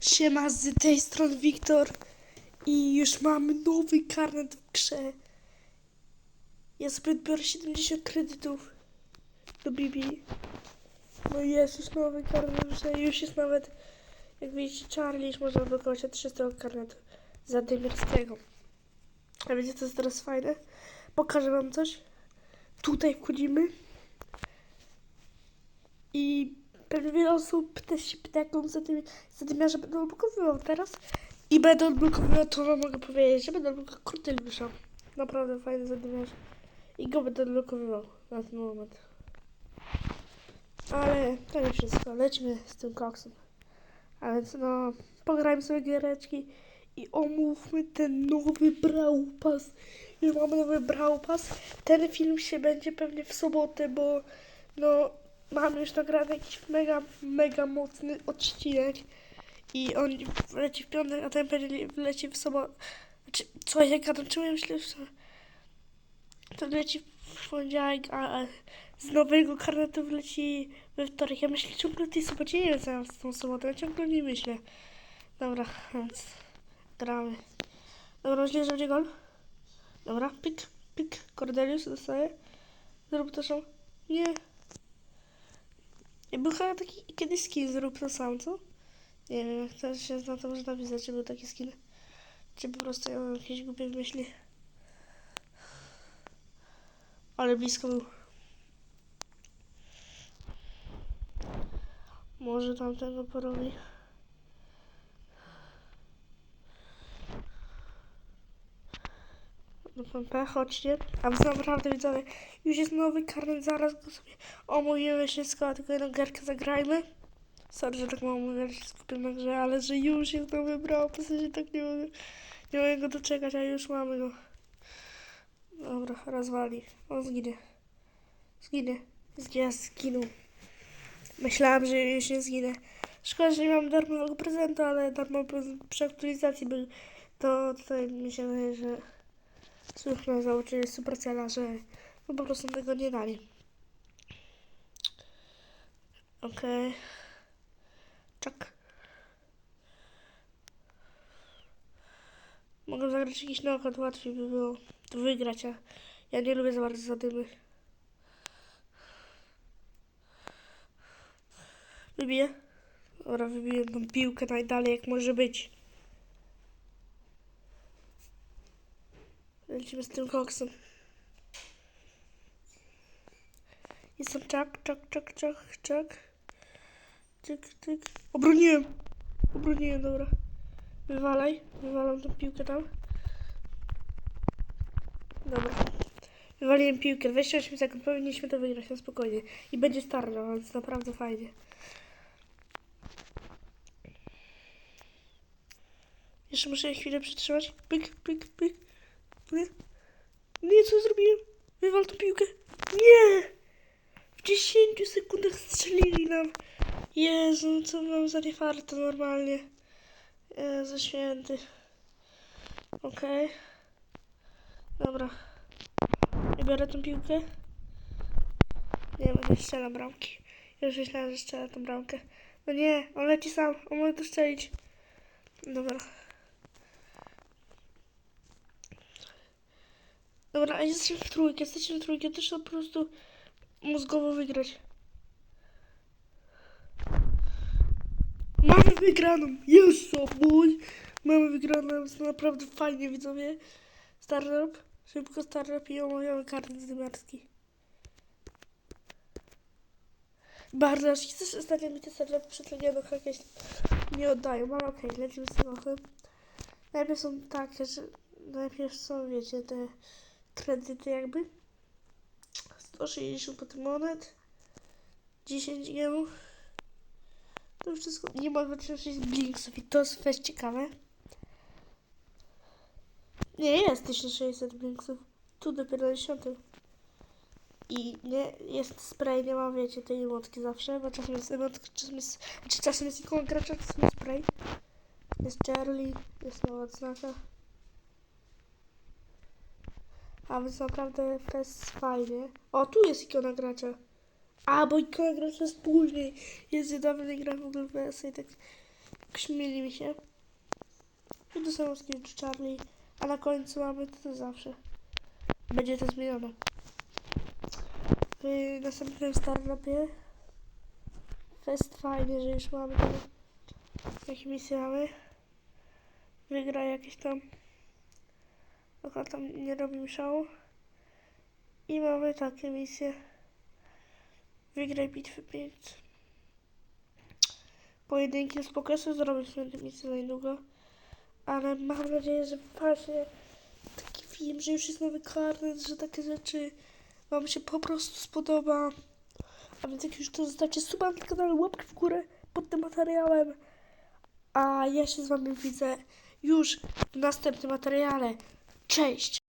Siema, z tej strony Wiktor i już mamy nowy karnet w grze. Ja sobie biorę 70 kredytów do Bibi. No jest już nowy karnet w grze, już jest nawet, jak widzicie, Charlie, już można odblokować od 300 karnetu za Dymirskiego. A wiecie co jest teraz fajne? Pokażę wam coś. Tutaj wchodzimy i pewnie wiele osób też się pyta, jaką zadymi- zadymiarza będę odblokowywał teraz. I będę odblokowywał, to wam mogę powiedzieć, że będę odblokowywał Corteliusza. Naprawdę fajny zadymiarz. I go będę odblokowywał na ten moment. Ale to nie wszystko, lecimy z tym koksem. A więc no, pograjmy sobie giereczki i omówmy ten nowy Brawl Pass. Już mamy nowy Brawl Pass. Ten film się będzie pewnie w sobotę, bo no mamy już nagrany jakiś mega, mega mocny odcinek i on leci w piątek, a ten będzie leci w sobotę. Znaczy, co ja gadam, czemu ja myślę, że to leci w poniedziałek, a, z nowego karnetu leci we wtorek. Ja myślę ciągle tej sobocie, nie wiem co ja z tą sobotą, ja ciągle nie myślę. Dobra, więc gramy. Dobra, źle, że będzie gol. Dobra, pik, pik, Cordelius dostaje. Zrób to są. Nie. I był chyba taki kiedyś skin, zrób to sam, co? Nie wiem, jak to się zna, to może napisać, czy był taki skin. Czy po prostu ja mam jakieś głupie myśli. Ale blisko był. Może tamtego porobi. Chodźcie. A wy naprawdę widzowie, już jest nowy karnet, zaraz go sobie omówimy wszystko, a tylko jedną gierkę zagrajmy. Sorry, że tak mówię, że się skupię na grze, ale że już jest nowy brał, po sensie tak nie mogę, nie mogę go doczekać, a już mamy go. Dobra, rozwali. On zginie. Zginie. Zginie, zginął. Myślałam, że już nie zginę. Szkoda, że nie mam darmowego prezentu, ale darmowy prezent przy aktualizacji był. To tutaj mi się wydaje, że słuszne założenie Supercella, że no po prostu tego nie dali. Okej. Czak. Mogę zagrać jakiś knockout, łatwiej by było to wygrać, a ja nie lubię za bardzo zadymy. Wybiję. Dobra, wybiję tą piłkę najdalej jak może być. Lecimy z tym koksem. Jestem czak, czak, czak, czak, czak. Tyk, tyk. Obroniłem! Obroniłem, dobra. Wywalaj. Wywalam tą piłkę tam. Dobra. Wywaliłem piłkę. 28 sekund. Powinniśmy to wygrać na spokojnie. I będzie starno, więc naprawdę fajnie. Jeszcze muszę chwilę przytrzymać. Pyk, pyk, pyk. Nie. Nie, co zrobiłem? Wywal tą piłkę. Nie! W 10 sekundach strzelili nam. Jezu, co mam za niefarto normalnie. Jezu święty. Okej. Dobra. Ja biorę tą piłkę. Nie, będę strzelam bramki. Już myślałem, że strzela tą bramkę. No nie, on leci sam. On może to strzelić. Dobra. Dobra, a jesteśmy w trójkę, jesteśmy w trójkę, też po prostu mózgowo wygrać. Mamy wygraną! Jest mój! Mamy wygraną, jest naprawdę fajnie, widzowie. Startup, szybko startup i omawiamy karty dymarski. Bardzo aż chcesz ostatnio mi te startup przed Legioną jakieś nie oddają, ale okej, lecimy z tym Najpierw są takie, że najpierw są, wiecie, te kredyty jakby. 160 potem monet. 10 gemów. To wszystko. Nie ma 26 blinksów i to jest fest ciekawe. Nie, jest 1600 blinksów. Tu dopiero na 10. I nie, jest spray, nie ma, wiecie, tej emotki zawsze, bo czasem jest emotka, czasem jest, znaczy czasem jest ikona gracza, czasem jest spray. Jest Charlie, jest nowa odznaka. A więc naprawdę fest fajnie. O, tu jest ikona gracza. A, bo ikona gracza jest później. Jest niedawno nie gram w ogóle w PS i tak śmieli mi się. I to samo skin Charlie. A na końcu mamy to, to zawsze. Będzie to zmienione. W następnym startupie fest fajnie, że już mamy tam jakie misje mamy. Wygra jakieś tam Tylko tam nie robimy szału. I mamy takie misje. Wygraj bitwy 5. Pojedynki z pokesu zrobię sobie te misje za niedługo. Ale mam nadzieję, że właśnie taki film, że już jest nowy karnet, że takie rzeczy Wam się po prostu spodoba. A więc jak już to zostawcie suba na kanale, łapkę w górę pod tym materiałem. A ja się z Wami widzę już w następnym materiale. Cześć!